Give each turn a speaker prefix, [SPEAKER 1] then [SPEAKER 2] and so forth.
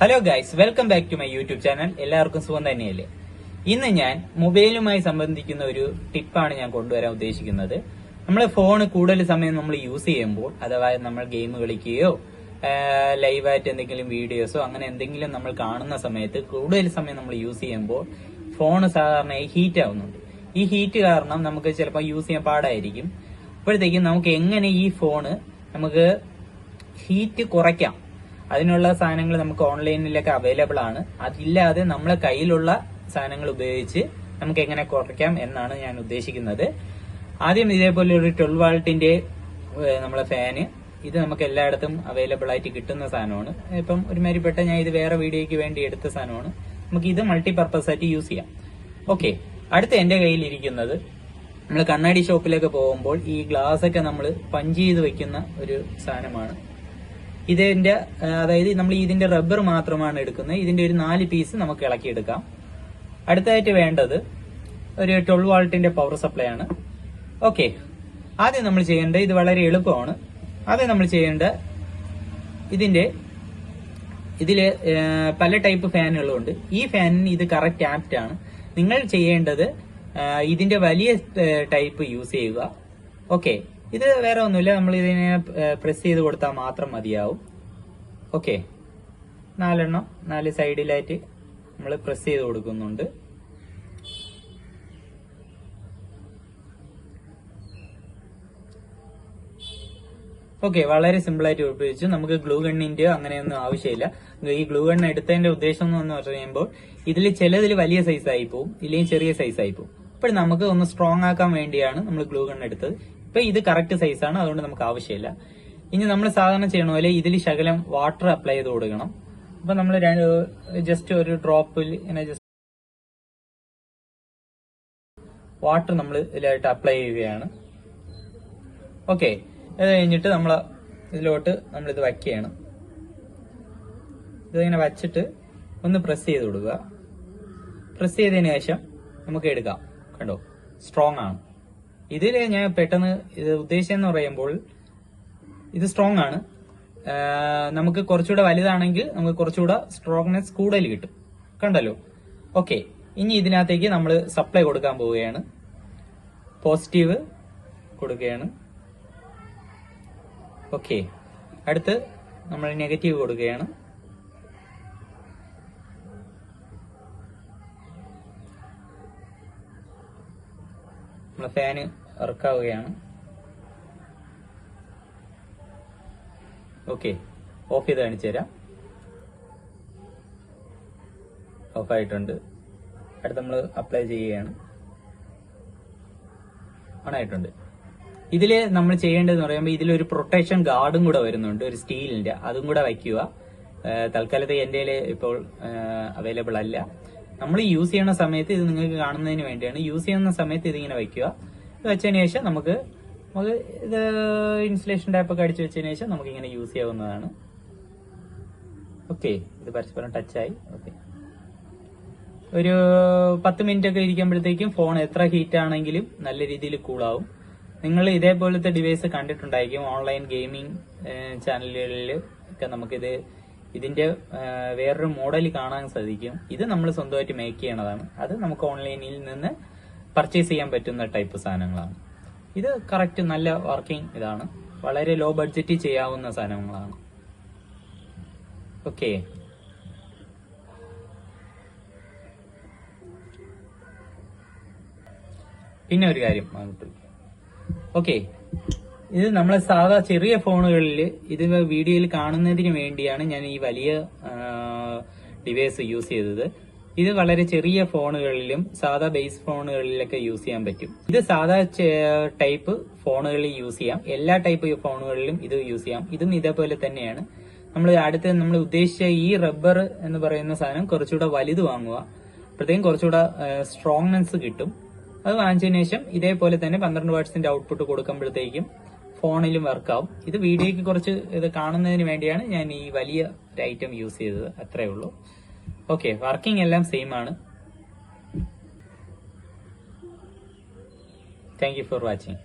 [SPEAKER 1] Hello guys welcome back to my YouTube channel എല്ലാവർക്കും സുഖം തന്നെയല്ലേ? ഇന്ന് ഞാൻ മൊബൈലുമായി സംബന്ധിക്കുന്ന ഒരു ടിപ്പാണ് ഞാൻ കൊണ്ടുവരാൻ ഉദ്ദേശിക്കുന്നത്. നമ്മൾ ഫോൺ കൂടുതൽ സമയം നമ്മൾ യൂസ് ചെയ്യുമ്പോൾ അഥവാ നമ്മൾ ഗെയിം കളിക്കുകയോ ലൈവായിട്ട് എന്തെങ്കിലും വീഡിയോസോ അങ്ങനെ എന്തെങ്കിലും നമ്മൾ കാണുന്ന സമയത്ത് കൂടുതൽ സമയം നമ്മൾ യൂസ് ചെയ്യുമ്പോൾ ഫോൺ സാധാരണയായി ഹീറ്റ് ആവുന്നുണ്ട്. ഈ ഹീറ്റ് കാരണം നമുക്ക് ചിലപ്പോൾ യൂസ് ചെയ്യാൻ പാടായിരിക്കും. അപ്പോഴത്തേക്കും നമുക്ക് എങ്ങനെ ഈ ഫോണ് നമുക്ക് ഹീറ്റ് കുറയ്ക്കാം? അതിനുള്ള സാധനങ്ങൾ നമുക്ക് ഓൺലൈനിലൊക്കെ അവൈലബിൾ ആണ്. അതില്ലാതെ നമ്മളെ കയ്യിലുള്ള സാധനങ്ങൾ ഉപയോഗിച്ച് നമുക്ക് എങ്ങനെ കുറയ്ക്കാം എന്നാണ് ഞാൻ ഉദ്ദേശിക്കുന്നത്. ആദ്യം ഇതേപോലെ ഒരു ട്വൽവ് വാൾട്ടിന്റെ നമ്മളെ ഫാന് ഇത് നമുക്ക് എല്ലായിടത്തും അവൈലബിൾ ആയിട്ട് കിട്ടുന്ന സാധനമാണ്. ഇപ്പം ഒരുമാതിരിപ്പെട്ട ഞാൻ ഇത് വേറെ വീഡിയോയ്ക്ക് വേണ്ടി എടുത്ത സാധനമാണ്. നമുക്ക് ഇത് മൾട്ടി മൾട്ടിപർപ്പസ് ആയിട്ട് യൂസ് ചെയ്യാം. ഓക്കെ അടുത്ത എന്റെ കയ്യിൽ ഇരിക്കുന്നത് നമ്മൾ കണ്ണാടി ഷോപ്പിലൊക്കെ പോകുമ്പോൾ ഈ ഗ്ലാസ് ഒക്കെ നമ്മൾ പഞ്ച് ചെയ്ത് വെക്കുന്ന ഒരു സാധനമാണ്. ഇതിന്റെ അതായത് നമ്മൾ ഇതിന്റെ റബ്ബർ മാത്രമാണ് എടുക്കുന്നത്. ഇതിന്റെ ഒരു നാല് പീസ് നമുക്ക് ഇളക്കിയെടുക്കാം. അടുത്തതായിട്ട് വേണ്ടത് ഒരു ട്വൽവ് വാൾട്ടിന്റെ പവർ സപ്ലൈ ആണ്. ഓക്കെ ആദ്യം നമ്മൾ ചെയ്യേണ്ടത് ഇത് വളരെ എളുപ്പമാണ്. ആദ്യം നമ്മൾ ചെയ്യേണ്ട ഇതിന്റെ ഇതിൽ പല ടൈപ്പ് ഫാനുകളുണ്ട് ഈ ഫാനിന് ഇത് കറക്റ്റ് ആപ്റ്റ് ആണ്. നിങ്ങൾ ചെയ്യേണ്ടത് ഇതിന്റെ വലിയ ടൈപ്പ് യൂസ് ചെയ്യുക. ഓക്കെ ഇത് വേറെ ഒന്നുമില്ല. നമ്മൾ ഇതിനെ പ്രസ് ചെയ്ത് കൊടുത്താൽ മാത്രം മതിയാവും. ഓക്കെ നാലെണ്ണം നാല് സൈഡിലായിട്ട് നമ്മൾ പ്രസ് ചെയ്ത് കൊടുക്കുന്നുണ്ട്. ഓക്കെ വളരെ സിമ്പിൾ ആയിട്ട് ഉപയോഗിച്ചു. നമുക്ക് ഗ്ലൂ ഗണ്ണിന്റെയോ അങ്ങനെയൊന്നും ആവശ്യമില്ല. ഈ ഗ്ലൂ ഗണ്ണ് എടുത്തതിന്റെ ഉദ്ദേശം എന്ന് പറഞ്ഞു കഴിയുമ്പോൾ ഇതിൽ ചിലതിൽ വലിയ സൈസ് ആയി പോകും ഇല്ലെങ്കിൽ ചെറിയ ആയി പോകും അപ്പോൾ നമുക്ക് ഒന്ന് സ്ട്രോങ് ആക്കാൻ വേണ്ടിയാണ് നമ്മൾ ഗ്ലൂ ഗൺ എടുത്തത്. ഇപ്പൊ ഇത് കറക്റ്റ് സൈസ് ആണ് അതുകൊണ്ട് നമുക്ക് ആവശ്യമില്ല. ഇനി നമ്മൾ സാധാരണ ചെയ്യണ പോലെ ഇതിൽ ശകലം വാട്ടർ അപ്ലൈ ചെയ്ത് കൊടുക്കണം. അപ്പൊ നമ്മൾ ജസ്റ്റ് ഒരു ഡ്രോപ്പിൽ ഇങ്ങനെ ജസ്റ്റ് വാട്ടർ നമ്മൾ ഇതിലായിട്ട് അപ്ലൈ ചെയ്യുകയാണ്. ഓക്കെ അത് കഴിഞ്ഞിട്ട് നമ്മൾ ഇതിലോട്ട് നമ്മൾ ഇത് വയ്ക്കുകയാണ്. ഇതിങ്ങനെ വച്ചിട്ട് ഒന്ന് പ്രസ് ചെയ്ത് കൊടുക്കുക. പ്രസ് ചെയ്തതിന് ശേഷം നമുക്ക് എടുക്കാം. കണ്ടോ? സ്ട്രോങ് ആണ്. ഇതിൽ ഞാൻ പെട്ടെന്ന് ഇത് ഉദ്ദേശിച്ചെന്ന് പറയുമ്പോൾ ഇത് സ്ട്രോങ് ആണ്. നമുക്ക് കുറച്ചുകൂടെ വലുതാണെങ്കിൽ നമുക്ക് കുറച്ചുകൂടെ സ്ട്രോങ്നെസ് കൂടുതൽ കിട്ടും. കണ്ടല്ലോ? ഓക്കെ ഇനി ഇതിനകത്തേക്ക് നമ്മൾ സപ്ലൈ കൊടുക്കാൻ പോവുകയാണ്. പോസിറ്റീവ് കൊടുക്കുകയാണ്. ഓക്കെ അടുത്ത് നമ്മൾ നെഗറ്റീവ് കൊടുക്കുകയാണ്. നമ്മളെ ഫാന് വർക്കാവുകയാണ് ഓക്കെ ഓഫ് ചെയ്ത് കാണിച്ചു തരാം. ഓഫ് ആയിട്ടുണ്ട്. അടുത്ത് നമ്മൾ അപ്ലൈ ചെയ്യുകയാണ്. ഓണായിട്ടുണ്ട് ഇതിൽ നമ്മൾ ചെയ്യേണ്ടതെന്ന് പറയുമ്പോൾ ഇതിലൊരു പ്രൊട്ടക്ഷൻ ഗാർഡും കൂടെ വരുന്നുണ്ട് ഒരു സ്റ്റീലിന്റെ അതും കൂടെ വയ്ക്കുക. തൽക്കാലത്ത് എന്റെ ഇപ്പോൾ അവൈലബിൾ അല്ല. നമ്മൾ യൂസ് ചെയ്യുന്ന സമയത്ത് ഇത് നിങ്ങൾക്ക് കാണുന്നതിന് വേണ്ടിയാണ് യൂസ് ചെയ്യുന്ന സമയത്ത് ഇതിങ്ങനെ വയ്ക്കുക വെച്ചതിന് ശേഷം നമുക്ക് നമുക്ക് ഇത് ഇൻസുലേഷൻ ടാപ്പ് ഒക്കെ അടിച്ചു വെച്ചതിന് ശേഷം നമുക്ക് ഇങ്ങനെ യൂസ് ചെയ്യാവുന്നതാണ്. ഓക്കെ ഇത് പരസ്പരം ടച്ചായി ഓക്കെ ഒരു പത്ത് മിനിറ്റ് ഒക്കെ ഇരിക്കുമ്പോഴത്തേക്കും ഫോൺ എത്ര ഹീറ്റ് ആണെങ്കിലും നല്ല രീതിയിൽ കൂളാവും നിങ്ങൾ ഇതേപോലത്തെ ഡിവൈസ് കണ്ടിട്ടുണ്ടായിരിക്കും ഓൺലൈൻ ഗെയിമിംഗ് ചാനലുകളിൽ ഒക്കെ നമുക്കിത് ഇതിന്റെ വേറൊരു മോഡൽ കാണാൻ സാധിക്കും. ഇത് നമ്മൾ സ്വന്തമായിട്ട് മേക്ക് ചെയ്യണതാണ്. അത് നമുക്ക് ഓൺലൈനിൽ നിന്ന് പർച്ചേസ് ചെയ്യാൻ പറ്റുന്ന ടൈപ്പ് സാധനങ്ങളാണ്. ഇത് കറക്റ്റ് നല്ല വർക്കിംഗ് ഇതാണ്. വളരെ ലോ ബഡ്ജറ്റിൽ ചെയ്യാവുന്ന സാധനങ്ങളാണ്. ഓക്കെ പിന്നെ ഒരു കാര്യം ഓക്കെ ഇത് നമ്മളെ സാധാ ചെറിയ ഫോണുകളിൽ ഇത് വീഡിയോയിൽ കാണുന്നതിന് വേണ്ടിയാണ് ഞാൻ ഈ വലിയ ഡിവൈസ് യൂസ് ചെയ്തത്. ഇത് വളരെ ചെറിയ ഫോണുകളിലും സാധാ ബേസ് ഫോണുകളിലൊക്കെ യൂസ് ചെയ്യാൻ പറ്റും. ഇത് സാധാ ടൈപ്പ് ഫോണുകളിൽ യൂസ് ചെയ്യാം. എല്ലാ ടൈപ്പ് ഫോണുകളിലും ഇത് യൂസ് ചെയ്യാം. ഇതും ഇതേപോലെ തന്നെയാണ്. നമ്മൾ അടുത്ത് നമ്മൾ ഉദ്ദേശിച്ച ഈ റബ്ബർ എന്ന് പറയുന്ന സാധനം കുറച്ചുകൂടെ വലുത് വാങ്ങുക. അപ്പോഴത്തേക്കും കുറച്ചുകൂടെ സ്ട്രോങ്നെസ് കിട്ടും. അത് വാങ്ങിച്ചതിന് ശേഷം ഇതേപോലെ തന്നെ പന്ത്രണ്ട് വാട്ട്സിന്റെ ഔട്ട്പുട്ട് കൊടുക്കുമ്പോഴത്തേക്കും ഫോണിലും വർക്കാവും. ഇത് വീഡിയോയ്ക്ക് കുറച്ച് ഇത് കാണുന്നതിന് വേണ്ടിയാണ് ഞാൻ ഈ വലിയ ഐറ്റം യൂസ് ചെയ്തത്. അത്രേ ഉള്ളൂ. ഓക്കെ വർക്കിംഗ് എല്ലാം സെയിം ആണ്. Thank for watching